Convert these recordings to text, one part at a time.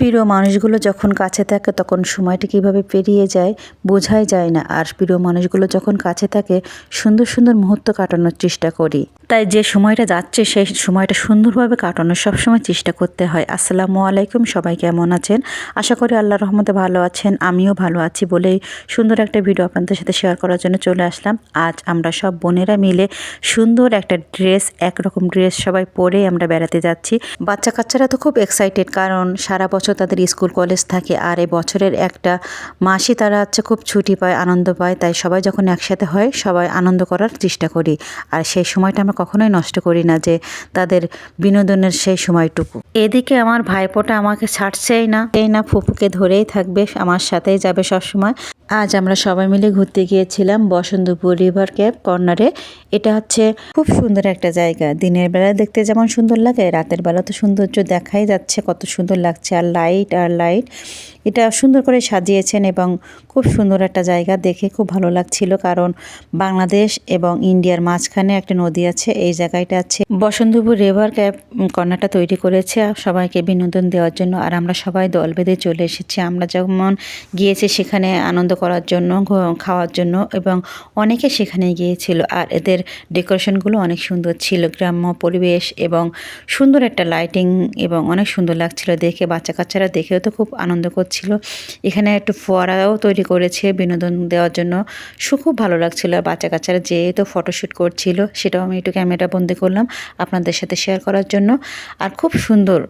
প্রিয় মানুষগুলো যখন কাছে থাকে তখন সময়টা কীভাবে পেরিয়ে যায় বোঝাই যায় না। আর প্রিয় মানুষগুলো যখন কাছে থাকে, সুন্দর সুন্দর মুহূর্ত কাটানোর চেষ্টা করি। তাই যে সময়টা যাচ্ছে, সেই সময়টা সুন্দরভাবে কাটানোর সবসময় চেষ্টা করতে হয়। আসসালামু আলাইকুম, সবাই কেমন আছেন? আশা করি আল্লাহ রহমতে ভালো আছেন, আমিও ভালো আছি বলেই সুন্দর একটা ভিডিও আপনাদের সাথে শেয়ার করার জন্য চলে আসলাম। আজ আমরা সব বোনেরা মিলে সুন্দর একটা ড্রেস একরকম ড্রেস সবাই পরে আমরা বেড়াতে যাচ্ছি। বাচ্চা কাচ্চারা তো খুব এক্সাইটেড কারণ সারা বছর তাদের স্কুল কলেজ থাকে আর এ বছরের একটা মাসই তারা হচ্ছে খুব ছুটি পায়, আনন্দ পায়। তাই সবাই যখন একসাথে হয়, সবাই আনন্দ করার চেষ্টা করি। আর সেই সময়টা আমরা কখনোই নষ্ট করি না যে তাদের বিনোদনের সেই সময়টুকু। এদিকে আমার ভাইপোটা আমাকে ছাড়ছেই না। এই না ফুপুকে ধরেই থাকবে, আমার সাথেই যাবে সব সময় আজ আমরা সবাই মিলে ঘুরতে গিয়েছিলাম বসন্তপুর রিভার ক্যাপ কর্নারে। এটা হচ্ছে খুব সুন্দর একটা জায়গা। দিনের বেলা দেখতে যেমন সুন্দর লাগে, রাতের বেলা তো সৌন্দর্য দেখাই যাচ্ছে, কত সুন্দর লাগছে। আর লাইট আর লাইট। এটা সুন্দর করে সাজিয়েছেন এবং খুব সুন্দর একটা জায়গা দেখে খুব ভালো লাগছিল, কারণ বাংলাদেশ এবং ইন্ডিয়ার মাঝখানে একটা নদী আছে, এই জায়গাটা আছে। বসন্তপুর রিভার ক্যাপ কর্নারটা তৈরি করেছে সবাইকে বিনোদন দেওয়ার জন্য, আর আমরা সবাই দল বেঁধে চলে এসেছি। আমরা যেমন গিয়েছি সেখানে আনন্দ করার জন্য খাওয়ার জন্য এবং অনেকে সেখানে গিয়েছিল, আর এদের ডেকোরেশনগুলো অনেক সুন্দর ছিল, গ্রাম্য পরিবেশ এবং সুন্দর একটা লাইটিং এবং অনেক সুন্দর লাগছিল দেখে বাচ্চা কাচ্চারা দেখেও তো খুব আনন্দ করছিল এখানে একটু ফোয়ারাও তৈরি করেছে বিনোদন দেওয়ার জন্য। সু খুব ভালো লাগছিল বাচ্চা কাচ্চারা যেহেতু ফটোশ্যুট করছিল, সেটাও আমি একটু ক্যামেরা বন্দি করলাম আপনাদের সাথে শেয়ার করার জন্য। আর খুব সুন্দর,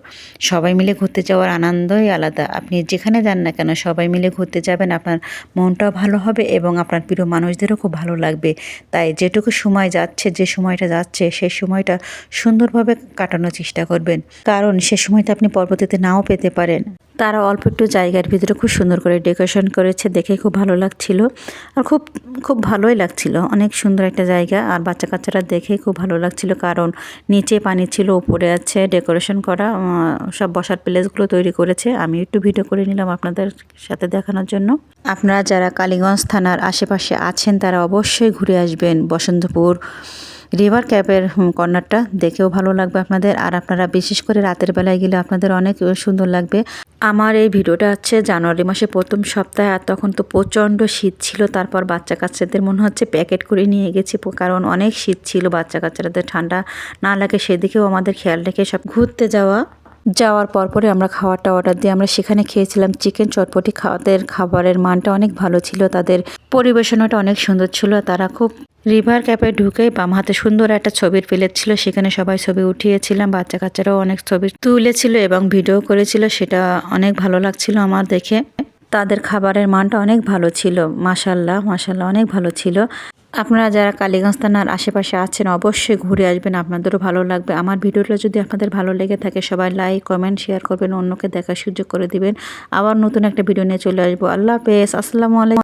সবাই মিলে ঘুরতে যাওয়ার আনন্দই আলাদা। আপনি যেখানে যান না কেন সবাই মিলে ঘুরতে যাবেন, আপনার মনটাও ভালো হবে এবং আপনার প্রিয় মানুষদেরও খুব ভালো লাগবে। তাই যেটুকু সময় যাচ্ছে, যে সময়টা যাচ্ছে সেই সময়টা সুন্দরভাবে কাটানোর চেষ্টা করবেন। কারণ সে সময়টা আপনি পরবর্তীতে নাও পেতে পারেন। তারা অল্প একটু জায়গার ভিতরে খুব সুন্দর করে ডেকোরেশন করেছে, দেখে খুব ভালো লাগছিল। আর খুব খুব ভালোই লাগছিল। অনেক সুন্দর একটা জায়গা। আর বাচ্চা কাচ্চারা দেখে খুব ভালো লাগছিল, কারণ নিচে পানি ছিল, উপরে আছে ডেকোরেশন করা। সব বসার প্লেসগুলো তৈরি করেছে। আমি একটু ভিডিও করে নিলাম আপনাদের সাথে দেখানোর জন্য। আপনারা যারা কালীগঞ্জ থানার আশেপাশে আছেন, তারা অবশ্যই ঘুরে আসবেন বসন্তপুর রিভার ক্যাপের কর্নারটা। দেখেও ভালো লাগবে আপনাদের। আর আপনারা বিশেষ করে রাতের বেলায় গেলে আপনাদের অনেক সুন্দর লাগবে। আমার এই ভিডিওটা হচ্ছে জানুয়ারি মাসে প্রথম সপ্তাহে, আর তখন তো প্রচণ্ড শীত ছিল। তারপর বাচ্চা কাচ্চাদের মনে হচ্ছে প্যাকেট করে নিয়ে গেছি, কারণ অনেক শীত ছিল বাচ্চা কাচ্চাদের ঠান্ডা না লাগে সেদিকেও আমাদের খেয়াল রেখে সব ঘুরতে যাওয়া। যাওয়ার পরপরে আমরা খাবারটা অর্ডার দিয়ে আমরা সেখানে খেয়েছিলাম চিকেন চটপটি। খাওয়াদের খাবারের মানটা অনেক ভালো ছিল, তাদের পরিবেশনাটা অনেক সুন্দর ছিল তারা খুব রিভার ক্যাপে ঢুকে বাম হাতে সুন্দর একটা ছবির প্লেট ছিল। সেখানে সবাই ছবি উঠিয়েছিলাম বাচ্চা কাচ্চারাও অনেক ছবি তুলেছিল এবং ভিডিও করেছিল, সেটা অনেক ভালো লাগছিল আমার দেখে। তাদের খাবারের মানটা অনেক ভালো ছিল মাসাল্লাহ মাসাল্লাহ অনেক ভালো ছিল। আপনারা যারা কালীগঞ্জ থানার আশেপাশে আছেন, অবশ্যই ঘুরে আসবেন, আপনাদেরও ভালো লাগবে। আমার ভিডিওটা যদি আপনাদের ভালো লেগে থাকে, সবাই লাইক কমেন্ট শেয়ার করবেন, অন্যকে দেখার সুযোগ করে দিবেন। আবার নতুন একটা ভিডিও নিয়ে চলে আসব। আল্লাহ হাফেজ, আসসালামু আলাইকুম।